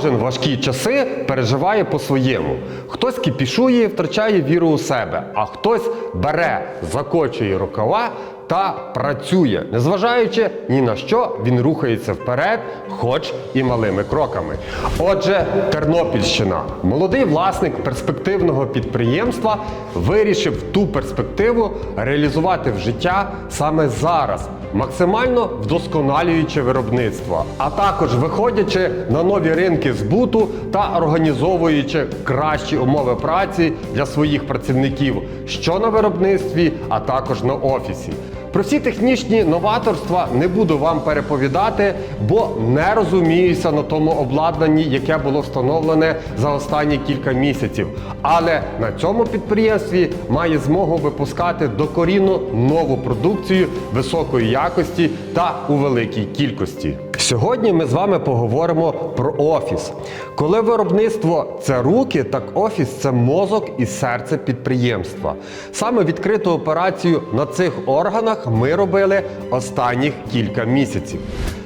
Кожен важкі часи переживає по-своєму. Хтось кипішує, втрачає віру у себе, а хтось бере, закочує рукава та працює, незважаючи ні на що, він рухається вперед, хоч і малими кроками. Отже, Тернопільщина, молодий власник перспективного підприємства, вирішив ту перспективу реалізувати в життя саме зараз, максимально вдосконалюючи виробництво, а також виходячи на нові ринки збуту та організовуючи кращі умови праці для своїх працівників, що на виробництві, а також на офісі. Про всі технічні новаторства не буду вам переповідати, бо не розуміюся на тому обладнанні, яке було встановлене за останні кілька місяців. Але на цьому підприємстві має змогу випускати докорінно нову продукцію високої якості та у великій кількості. Сьогодні ми з вами поговоримо про офіс. Коли виробництво це руки, так офіс це мозок і серце підприємства. Саме відкриту операцію на цих органах ми робили останніх кілька місяців.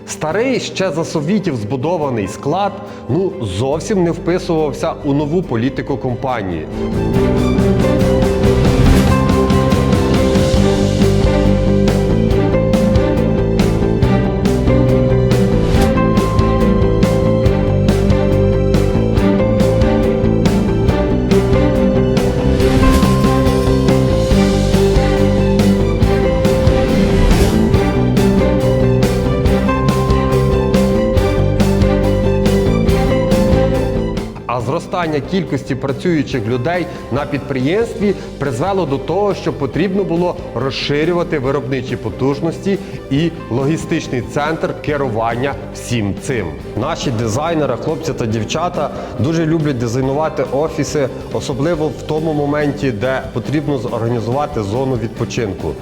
Старий ще за совітів збудований склад ну зовсім не вписувався у нову політику компанії. Зростання кількості працюючих людей на підприємстві призвело до того, що потрібно було розширювати виробничі потужності і логістичний центр керування всім цим. Наші дизайнери, хлопці та дівчата, дуже люблять дизайнувати офіси, особливо в тому моменті, де потрібно зорганізувати зону відпочинку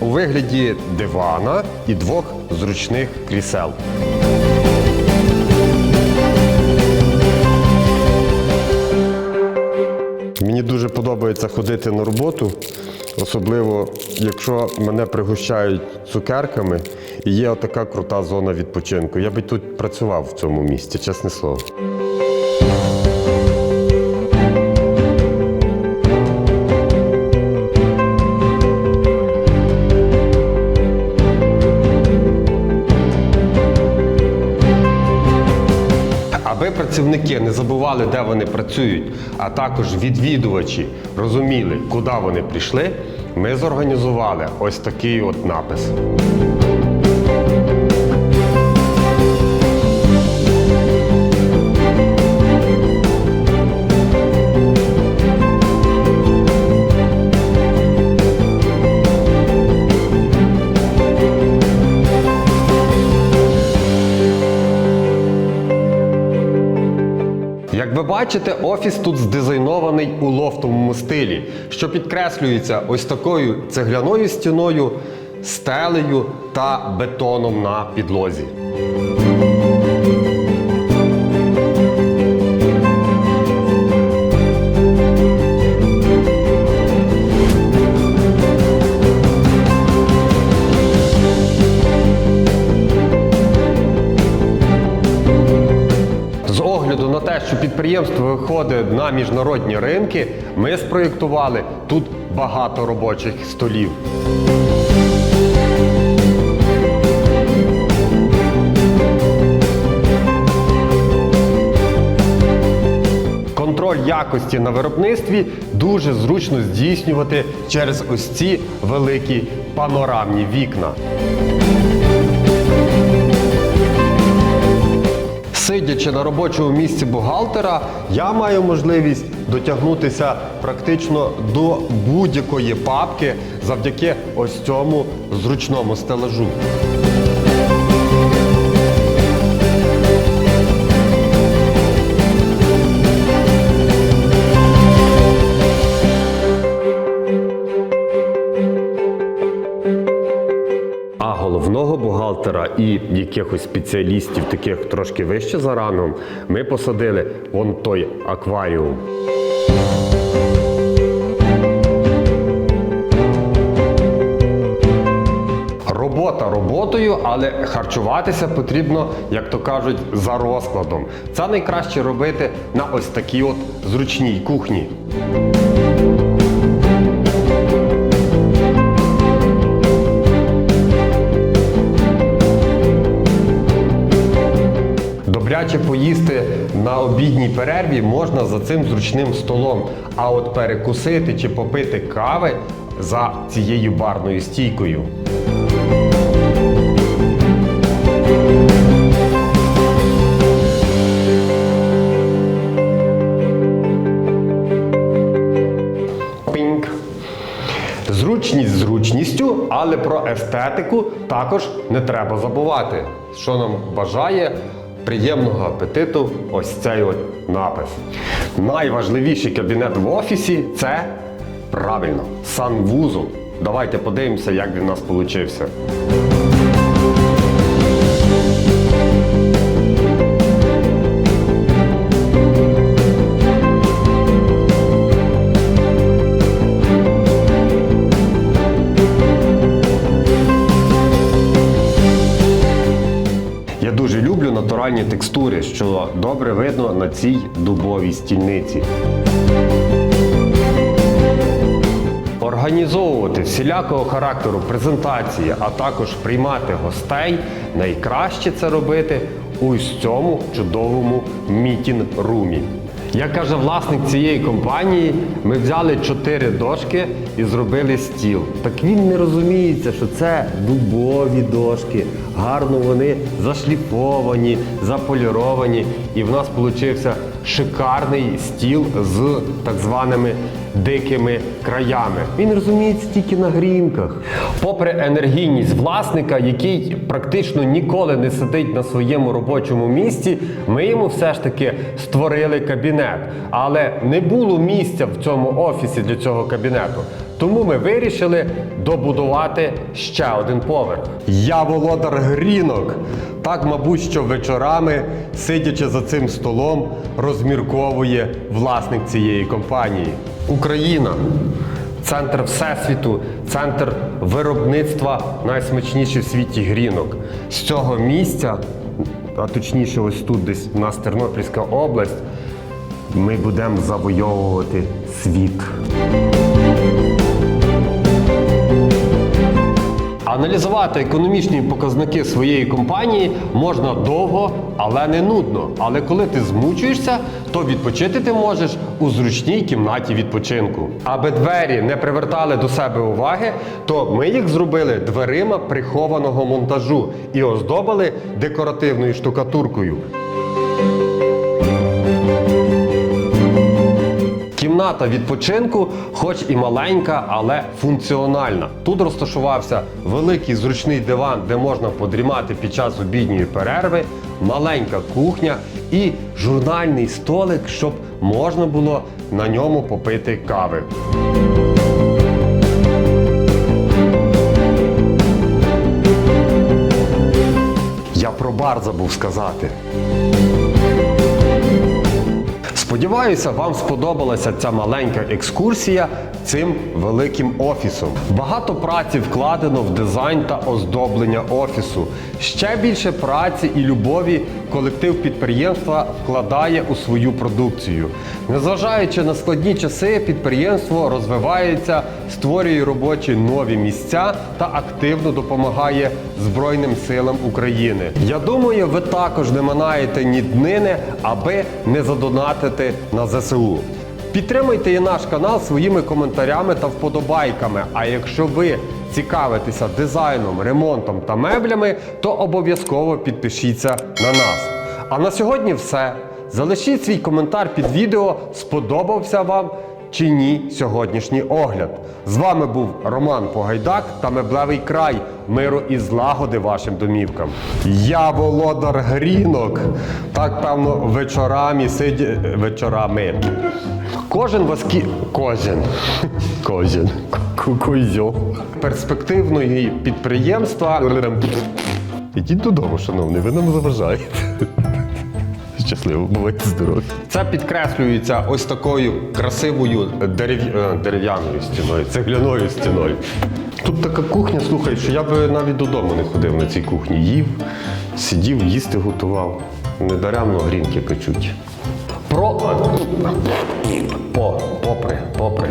у вигляді дивана і двох зручних крісел. Мені дуже подобається ходити на роботу, особливо якщо мене пригощають цукерками і є така крута зона відпочинку. Я би тут працював в цьому місці, чесне слово. Аби працівники не забували, де вони працюють, а також відвідувачі розуміли, куди вони прийшли, ми зорганізували ось такий от напис. Бачите, офіс тут здизайнований у лофтовому стилі, що підкреслюється ось такою цегляною стіною, стелею та бетоном на підлозі. Огляду на те, що підприємство виходить на міжнародні ринки, ми спроєктували тут багато робочих столів. Контроль якості на виробництві дуже зручно здійснювати через ось ці великі панорамні вікна. Сидячи на робочому місці бухгалтера, я маю можливість дотягнутися практично до будь-якої папки завдяки ось цьому зручному стелажу. Бухгалтера і якихось спеціалістів, таких трошки вище за рангом, ми посадили вон той акваріум. Робота роботою, але харчуватися потрібно, як то кажуть, за розкладом. Це найкраще робити на ось такій от зручній кухні. Добряче поїсти на обідній перерві можна за цим зручним столом. А от перекусити чи попити кави за цією барною стійкою. Зручність зручністю, але про естетику також не треба забувати, що нам бажає приємного апетиту ось цей от напис. Найважливіший кабінет в офісі це правильно санвузол. Давайте подивимося, як він у нас получився. Натуральні текстури, що добре видно на цій дубовій стільниці. Організовувати всілякого характеру презентації, а також приймати гостей найкраще це робити ось цьому чудовому мітінг-румі. Як каже власник цієї компанії, ми взяли чотири дошки і зробили стіл. Так він не розуміється, що це дубові дошки. Гарно вони зашліфовані, заполіровані, і в нас получився шикарний стіл з так званими дикими краями. Він розуміється тільки на грінках. Попри енергійність власника, який практично ніколи не сидить на своєму робочому місці, ми йому все ж таки створили кабінет. Але не було місця в цьому офісі для цього кабінету. Тому ми вирішили добудувати ще один поверх. Я володар грінок. Так, мабуть, що вечорами, сидячи за цим столом, розмірковує власник цієї компанії. Україна. Центр Всесвіту, центр виробництва найсмачніших в світі грінок. З цього місця, а точніше, ось тут, десь у нас Тернопільська область, ми будемо завойовувати світ. Аналізувати економічні показники своєї компанії можна довго, але не нудно. Але коли ти змучуєшся, то відпочити ти можеш у зручній кімнаті відпочинку. Аби двері не привертали до себе уваги, то ми їх зробили дверима прихованого монтажу і оздобили декоративною штукатуркою. Кімната відпочинку, хоч і маленька, але функціональна. Тут розташувався великий зручний диван, де можна подрімати під час обідньої перерви, маленька кухня і журнальний столик, щоб можна було на ньому попити кави. Я про бар забув сказати. Сподіваюся, вам сподобалася ця маленька екскурсія цим великим офісом. Багато праці вкладено в дизайн та оздоблення офісу. Ще більше праці і любові колектив підприємства вкладає у свою продукцію. Незважаючи на складні часи, підприємство розвивається, створює робочі нові місця та активно допомагає Збройним силам України. Я думаю, ви також не манаєте ні днини, аби не задонатити на ЗСУ. Підтримуйте і наш канал своїми коментарями та вподобайками. А якщо ви цікавитеся дизайном, ремонтом та меблями, то обов'язково підпишіться на нас. А на сьогодні все. Залишіть свій коментар під відео, сподобався вам чи ні сьогоднішній огляд. З вами був Роман Погайдак та Меблевий край. Миру і злагоди вашим домівкам. Я володар грінок. Так, певно, вечорами сиді... вечорами. Кожен воскі... Кожен. Кожен. Кузьо. Перспективної підприємства. Ідіть додому, шановний, ви нам заважаєте. Щасливо, бувайте здорові. Це підкреслюється ось такою красивою дерев... е, дерев'яною стіною, цегляною стіною. Тут така кухня, слухай, що я би навіть додому не ходив на цій кухні. Їв, сидів, їсти готував. Недаремно грінки печуть. Про. По, попри, попри.